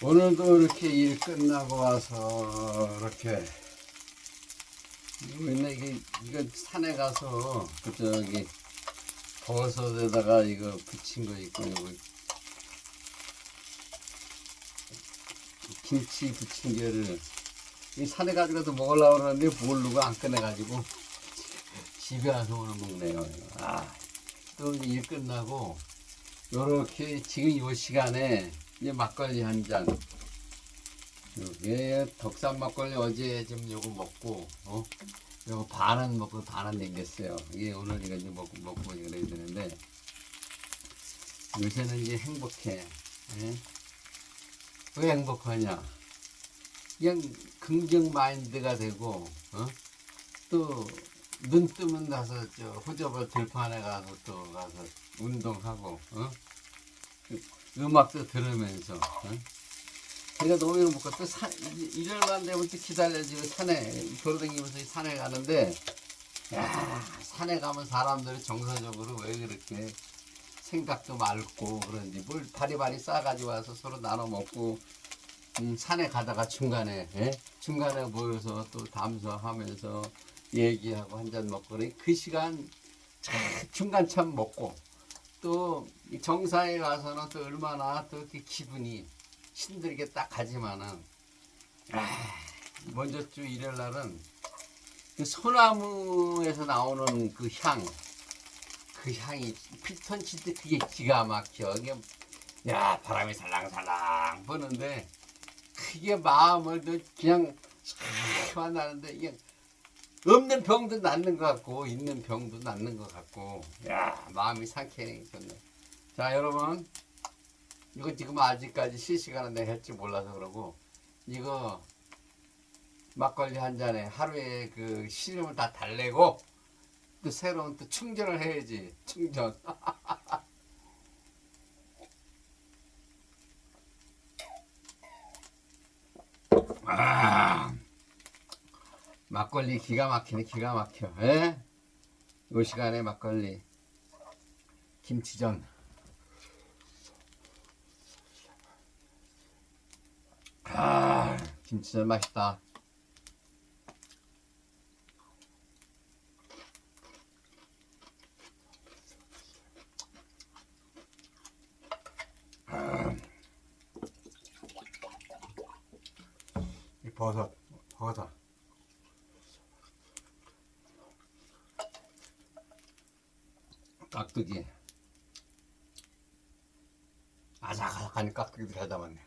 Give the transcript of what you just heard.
오늘도 이렇게 일 끝나고 와서 이렇게 맨날 이게 이거 산에 가서 그 저기 버섯에다가 이거 붙인 거 있고 이거 김치 부친 게를 이 산에 가지고도 먹으려고 그러는데 모르고 안 꺼내가지고 집에 와서 오늘 먹네요. 아, 또 일 끝나고 요렇게 지금 이 시간에 이제 막걸리 한 잔. 이게 덕산 막걸리 어제 좀 요거 먹고 어 요거 반은 먹고 반은 남겼어요. 이게 오늘 이거 이제 먹고 먹고 이래야 되는데 요새는 이제 행복해. 예? 왜 행복하냐? 그냥 긍정 마인드가 되고 어? 또 눈 뜨면 가서 저 호접을 들판에 가서 또 가서 운동하고 어? 그 음악도 들으면서 어? 제가 먹고 또 산, 일요일만 되면 또 기다려지고 산에 걸어다니면서 산에 가는데 야 산에 가면 사람들이 정서적으로 왜 그렇게 생각도 맑고 그런지 뭘 바리바리 싸가지고 와서 서로 나눠 먹고 음, 산에 가다가 중간에 예? 중간에 모여서 또 담소하면서 얘기하고 한 잔 먹고 그래 그 시간 참 중간 참 먹고 또이 정사에 가서는 또 얼마나 또 이렇게 기분이 힘들게 딱 가지만은 아, 먼저 주 일요일 날은 그 소나무에서 나오는 그 향, 그 향이 피톤 칠때 그게 기가 막혀. 이게 야 바람이 살랑살랑 부는데 그게 마음을 또 그냥 싹 나는데 이게 없는 병도 낫는 것 같고 있는 병도 낫는 것 같고. 야 마음이 상쾌해졌네. 자 여러분. 이거 지금 아직까지 실시간은 내가 할지 몰라서 그러고. 이거 막걸리 한 잔에 하루에 그 시름을 다 달래고 또 새로운 또 충전을 해야지. 충전. 아, 막걸리 기가 막히네 기가 막혀 에? 이 시간에 막걸리 김치전 아 김치전 맛있다 이 버섯, 버섯. 깍두기. 아삭아삭한 깍두기들 하다 맞네.